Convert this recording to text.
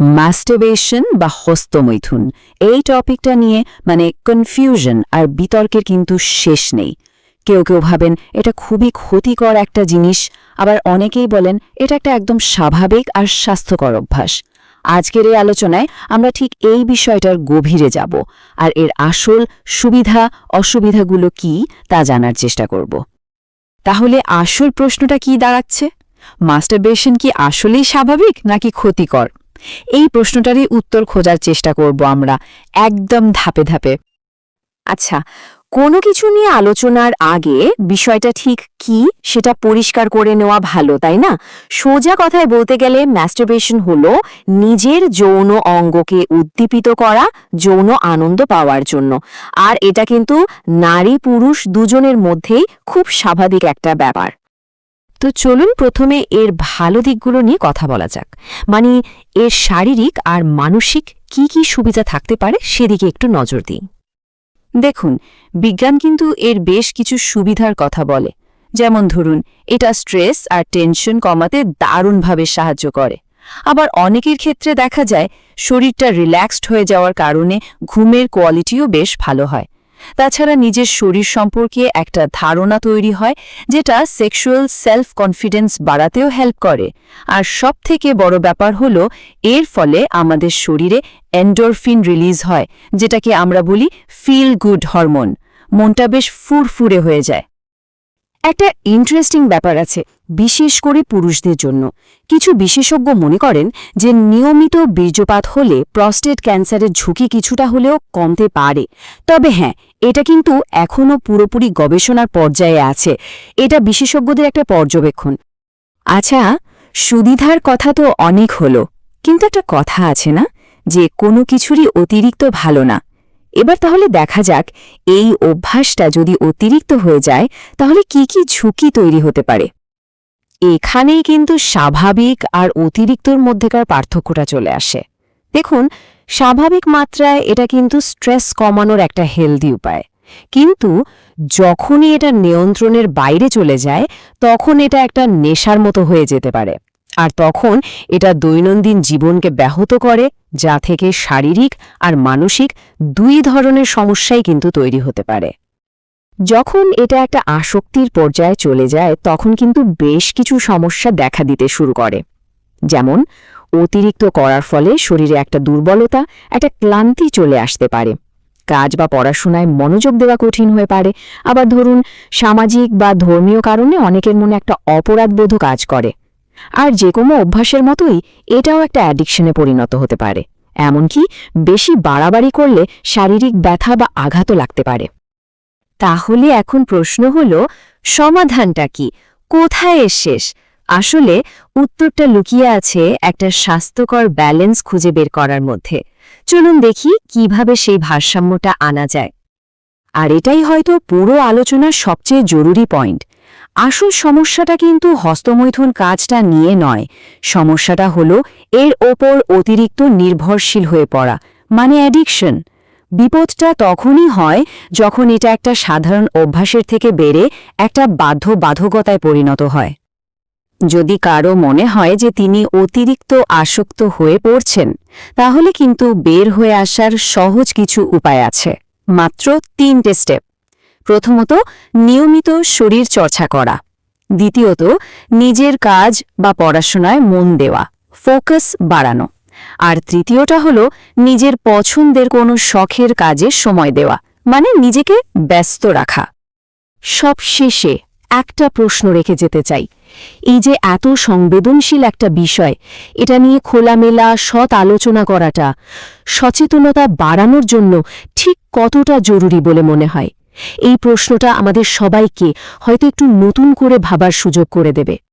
Masturbation বা হস্তমৈথুন। এই টপিকটা নিয়ে মানে কনফিউশন আর বিতর্কের কিন্তু শেষ নেই। কেউ কেউ ভাবেন এটা খুবই ক্ষতিকর একটা জিনিস, আবার অনেকেই বলেন এটা একটা একদম স্বাভাবিক আর স্বাস্থ্যকর অভ্যাস। আজকের এই আলোচনায় আমরা ঠিক এই বিষয়টার গভীরে যাব আর এর আসল সুবিধা, অসুবিধাগুলো কি তা জানার চেষ্টা করব। তাহলে আসল প্রশ্নটা কি দাঁড়াচ্ছে? মাস্টারবেশন কি আসলেই স্বাভাবিক নাকি ক্ষতিকর? এই প্রশ্নটারই উত্তর খোঁজার চেষ্টা করব আমরা, একদম ধাপে ধাপে। আচ্ছা কোনো কিছু নিয়ে আলোচনার আগে বিষয়টা ঠিক কি সেটা পরিষ্কার করে নেওয়া ভালো, তাই না? সোজা কথায় বলতে গেলে ম্যাস্টারবেশন হলো নিজের যৌন অঙ্গকে উদ্দীপিত করা, যৌন আনন্দ পাওয়ার জন্য। আর এটা কিন্তু নারী পুরুষ দুজনের মধ্যেই খুব স্বাভাবিক একটা ব্যাপার। তো চলুন প্রথমে এর ভালো দিকগুলো নিয়ে কথা বলা যাক। মানে এর শারীরিক আর মানসিক কি কি সুবিধা থাকতে পারে সেদিকে একটু নজর দিই। দেখুন, বিজ্ঞান কিন্তু এর বেশ কিছু সুবিধার কথা বলে। যেমন ধরুন, এটা স্ট্রেস আর টেনশন কমাতে দারুণভাবে সাহায্য করে। আবার অনেকের ক্ষেত্রে দেখা যায়, শরীরটা রিল্যাক্সড হয়ে যাওয়ার কারণে ঘুমের কোয়ালিটিও বেশ ভালো হয়। তাছাড়া নিজের শরীর সম্পর্কে একটা ধারণা তৈরি হয়, যেটা সেক্সুয়াল সেলফ কনফিডেন্স বাড়াতেও হেল্প করে। আর সব থেকে বড় ব্যাপার হলো, এর ফলে আমাদের শরীরে এন্ডোরফিন রিলিজ হয়, যেটাকে আমরা বলি ফিল গুড হরমোন মনটা বেশ ফুরফুরে হয়ে যায়। একটা ইন্টারেস্টিং ব্যাপার আছে, বিশেষ করে পুরুষদের জন্য। কিছু বিশেষজ্ঞ মনে করেন যে নিয়মিত বীর্যপাত হলে প্রস্টেট ক্যান্সারের ঝুঁকি কিছুটা হলেও কমতে পারে। তবে হ্যাঁ এটা কিন্তু এখনও পুরোপুরি গবেষণার পর্যায়ে আছে। এটা বিশেষজ্ঞদের একটা পর্যবেক্ষণ। আচ্ছা সুবিধার কথা তো অনেক হলো, কিন্তু একটা কথা আছে না? যে কোনো কিছুরই অতিরিক্ত ভালো না। এবার তাহলে দেখা যাক, এই অভ্যাসটা যদি অতিরিক্ত হয়ে যায়, তাহলে কি কি ঝুঁকি তৈরি হতে পারে? এখানেই কিন্তু স্বাভাবিক আর অতিরিক্তর মধ্যেকার পার্থক্যটা চলে আসে। দেখুন, স্বাভাবিক মাত্রায় এটা কিন্তু স্ট্রেস কমানোর একটা হেলদি উপায়। কিন্তু যখনই এটা নিয়ন্ত্রণের বাইরে চলে যায়, তখন এটা একটা নেশার মতো হয়ে যেতে পারে। আর তখন এটা দৈনন্দিন জীবনকে ব্যাহত করে, যা থেকে শারীরিক আর মানসিক দুই ধরনের সমস্যাই কিন্তু তৈরি হতে পারে। যখন এটা একটা আসক্তির পর্যায়ে চলে যায়, তখন কিন্তু বেশ কিছু সমস্যা দেখা দিতে শুরু করে। যেমন, অতিরিক্ত করার ফলে শরীরে একটা দুর্বলতা, একটা ক্লান্তি চলে আসতে পারে। কাজ বা পড়াশোনায় মনোযোগ দেওয়া কঠিন হয়ে পারে। আবার ধরুন, সামাজিক বা ধর্মীয় কারণে অনেকের মনে একটা অপরাধবোধ কাজ করে। আর যে কোনো অভ্যাসের মতোই এটাও একটা অ্যাডিকশনে পরিণত হতে পারে। এমনকি বেশি বাড়াবাড়ি করলে শারীরিক ব্যথা বা আঘাতও লাগতে পারে। তাহলে এখন প্রশ্ন হল, সমাধানটা কি? কোথায় এর শেষ? আসলে উত্তরটা লুকিয়ে আছে একটা স্বাস্থ্যকর ব্যালেন্স খুঁজে বের করার মধ্যে। চলুন দেখি কীভাবে সেই ভারসাম্যটা আনা যায়। আর এটাই হয়তো পুরো আলোচনার সবচেয়ে জরুরি পয়েন্ট আসল সমস্যাটা কিন্তু হস্তমৈথুন কাজটা নিয়ে নয়। সমস্যাটা হলো এর ওপর অতিরিক্ত নির্ভরশীল হয়ে পড়া মানে অ্যাডিকশন বিপদটা তখনই হয় যখন এটা একটা সাধারণ অভ্যাসের থেকে বেড়ে একটা বাধ্য বাধকতায় পরিণত হয়। যদি কারও মনে হয় যে তিনি অতিরিক্ত আসক্ত হয়ে পড়ছেন, তাহলে কিন্তু বের হয়ে আসার সহজ কিছু উপায় আছে। মাত্র তিনটে স্টেপ প্রথমত নিয়মিত শরীর চর্চা করা। দ্বিতীয়ত, নিজের কাজ বা পড়াশোনায় মন দেওয়া, ফোকাস বাড়ানো। আর তৃতীয়টা হল নিজের পছন্দের কোনো শখের কাজে সময় দেওয়া মানে নিজেকে ব্যস্ত রাখা। সব শেষে একটা প্রশ্ন রেখে যেতে চাই। এই যে এত সংবেদনশীল একটা বিষয়, এটা নিয়ে খোলামেলা, সৎ আলোচনা করাটা সচেতনতা বাড়ানোর জন্য ঠিক কতটা জরুরি বলে মনে হয়? এই প্রশ্নটা আমাদের সবাইকে হয়তো একটু নতুন করে ভাবার সুযোগ করে দেবে।